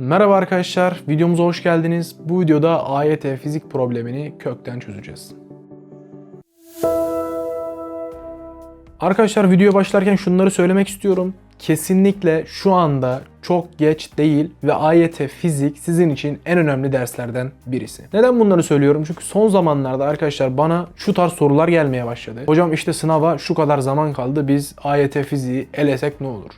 Merhaba arkadaşlar, videomuza hoş geldiniz. Bu videoda AYT fizik problemini kökten çözeceğiz. Arkadaşlar videoya başlarken şunları söylemek istiyorum. Kesinlikle şu anda çok geç değil ve AYT fizik sizin için en önemli derslerden birisi. Neden bunları söylüyorum? Çünkü son zamanlarda arkadaşlar bana şu tarz sorular gelmeye başladı. Hocam işte sınava şu kadar zaman kaldı biz AYT fiziği elesek ne olur?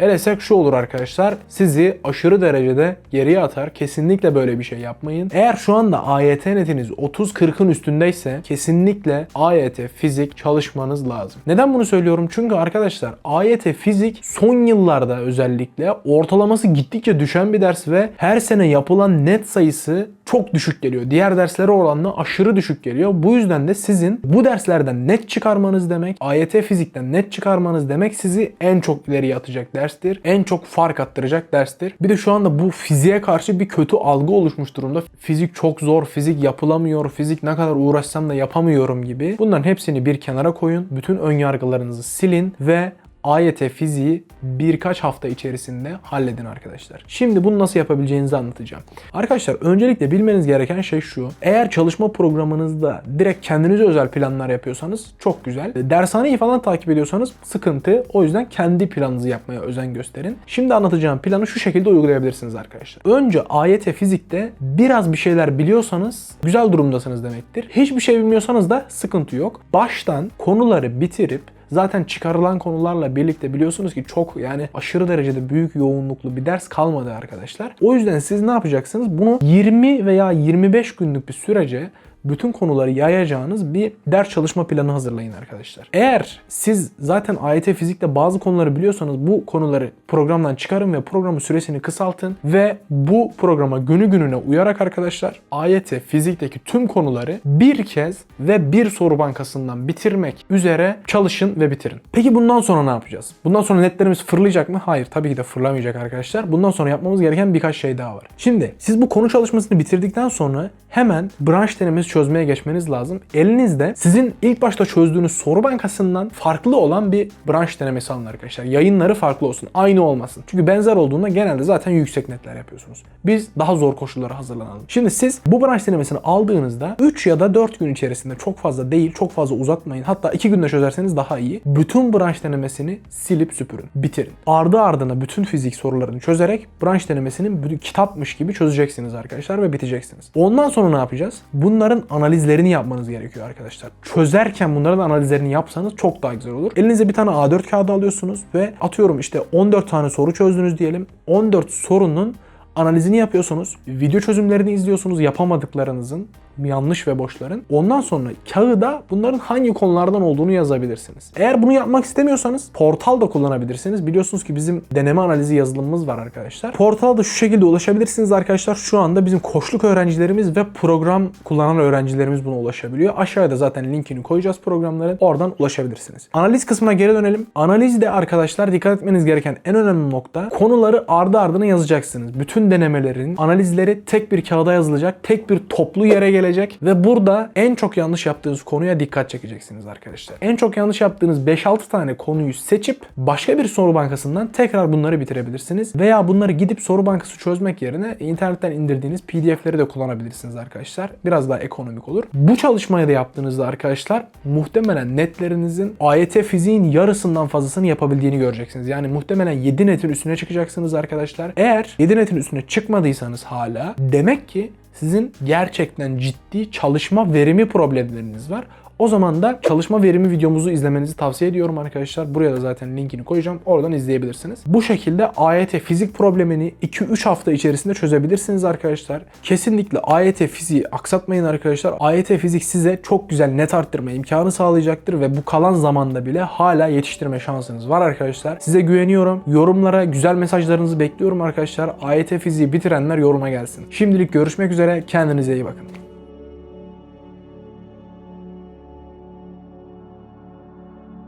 Elesek şu olur arkadaşlar. Sizi aşırı derecede geriye atar. Kesinlikle böyle bir şey yapmayın. Eğer şu anda AYT netiniz 30-40'ın üstündeyse kesinlikle AYT fizik çalışmanız lazım. Neden bunu söylüyorum? Çünkü arkadaşlar AYT fizik son yıllarda özellikle ortalaması gittikçe düşen bir ders ve her sene yapılan net sayısı çok düşük geliyor. Diğer derslere oranla aşırı düşük geliyor. Bu yüzden de sizin bu derslerden net çıkarmanız demek, AYT fizikten net çıkarmanız demek sizi en çok ileriye atacak derstir. En çok fark attıracak derstir. Bir de şu anda bu fiziğe karşı bir kötü algı oluşmuş durumda. Fizik çok zor, fizik yapılamıyor, fizik ne kadar uğraşsam da yapamıyorum gibi. Bunların hepsini bir kenara koyun. Bütün ön yargılarınızı silin ve AYT fiziği birkaç hafta içerisinde halledin arkadaşlar. Şimdi bunu nasıl yapabileceğinizi anlatacağım. Arkadaşlar öncelikle bilmeniz gereken şey şu. Eğer çalışma programınızda direkt kendinize özel planlar yapıyorsanız çok güzel. Dershaneyi falan takip ediyorsanız sıkıntı. O yüzden kendi planınızı yapmaya özen gösterin. Şimdi anlatacağım planı şu şekilde uygulayabilirsiniz arkadaşlar. Önce AYT fizikte biraz bir şeyler biliyorsanız güzel durumdasınız demektir. Hiçbir şey bilmiyorsanız da sıkıntı yok. Baştan konuları bitirip Zaten çıkarılan konularla birlikte biliyorsunuz ki çok yani aşırı derecede büyük yoğunluklu bir ders kalmadı arkadaşlar. O yüzden siz ne yapacaksınız? Bunu 20 veya 25 günlük bir sürece bütün konuları yayacağınız bir ders çalışma planı hazırlayın arkadaşlar. Eğer siz zaten AYT fizikte bazı konuları biliyorsanız bu konuları programdan çıkarın ve programın süresini kısaltın ve bu programa günü gününe uyarak arkadaşlar AYT fizikteki tüm konuları bir kez ve bir soru bankasından bitirmek üzere çalışın ve bitirin. Peki bundan sonra ne yapacağız? Bundan sonra netlerimiz fırlayacak mı? Hayır tabii ki de fırlamayacak arkadaşlar. Bundan sonra yapmamız gereken birkaç şey daha var. Şimdi siz bu konu çalışmasını bitirdikten sonra hemen branş denemesi çözmeye geçmeniz lazım. Elinizde sizin ilk başta çözdüğünüz soru bankasından farklı olan bir branş denemesi alın arkadaşlar. Yayınları farklı olsun. Aynı olmasın. Çünkü benzer olduğunda genelde zaten yüksek netler yapıyorsunuz. Biz daha zor koşullara hazırlanalım. Şimdi siz bu branş denemesini aldığınızda 3 ya da 4 gün içerisinde çok fazla değil, çok fazla uzatmayın. Hatta 2 günde çözerseniz daha iyi. Bütün branş denemesini silip süpürün. Bitirin. Ardı ardına bütün fizik sorularını çözerek branş denemesini bir kitapmış gibi çözeceksiniz arkadaşlar ve biteceksiniz. Ondan sonra ne yapacağız? Bunların analizlerini yapmanız gerekiyor arkadaşlar. Çözerken bunların analizlerini yapsanız çok daha güzel olur. Elinize bir tane A4 kağıdı alıyorsunuz ve atıyorum işte 14 tane soru çözdünüz diyelim. 14 sorunun analizini yapıyorsunuz. Video çözümlerini izliyorsunuz yapamadıklarınızın yanlış ve boşların. Ondan sonra kağıda bunların hangi konulardan olduğunu yazabilirsiniz. Eğer bunu yapmak istemiyorsanız portal da kullanabilirsiniz. Biliyorsunuz ki bizim deneme analizi yazılımımız var arkadaşlar. Portala da şu şekilde ulaşabilirsiniz arkadaşlar. Şu anda bizim koçluk öğrencilerimiz ve program kullanan öğrencilerimiz buna ulaşabiliyor. Aşağıda zaten linkini koyacağız programların. Oradan ulaşabilirsiniz. Analiz kısmına geri dönelim. Analizde arkadaşlar dikkat etmeniz gereken en önemli nokta konuları ardı ardına yazacaksınız. Bütün denemelerin analizleri tek bir kağıda yazılacak. Tek bir toplu yere gelecek gelecek ve burada en çok yanlış yaptığınız konuya dikkat çekeceksiniz arkadaşlar. En çok yanlış yaptığınız 5-6 tane konuyu seçip başka bir soru bankasından tekrar bunları bitirebilirsiniz. Veya bunları gidip soru bankası çözmek yerine internetten indirdiğiniz pdf'leri de kullanabilirsiniz arkadaşlar. Biraz daha ekonomik olur. Bu çalışmayı da yaptığınızda arkadaşlar muhtemelen netlerinizin AYT fiziğin yarısından fazlasını yapabildiğini göreceksiniz. Yani muhtemelen 7 netin üstüne çıkacaksınız arkadaşlar. Eğer 7 netin üstüne çıkmadıysanız hala demek ki sizin gerçekten ciddi çalışma verimi problemleriniz var. O zaman da çalışma verimi videomuzu izlemenizi tavsiye ediyorum arkadaşlar. Buraya da zaten linkini koyacağım. Oradan izleyebilirsiniz. Bu şekilde AYT fizik problemini 2-3 hafta içerisinde çözebilirsiniz arkadaşlar. Kesinlikle AYT fiziği aksatmayın arkadaşlar. AYT fizik size çok güzel net arttırma imkanı sağlayacaktır ve bu kalan zamanda bile hala yetiştirme şansınız var arkadaşlar. Size güveniyorum. Yorumlara güzel mesajlarınızı bekliyorum arkadaşlar. AYT fiziği bitirenler yoruma gelsin. Şimdilik görüşmek üzere. Kendinize iyi bakın.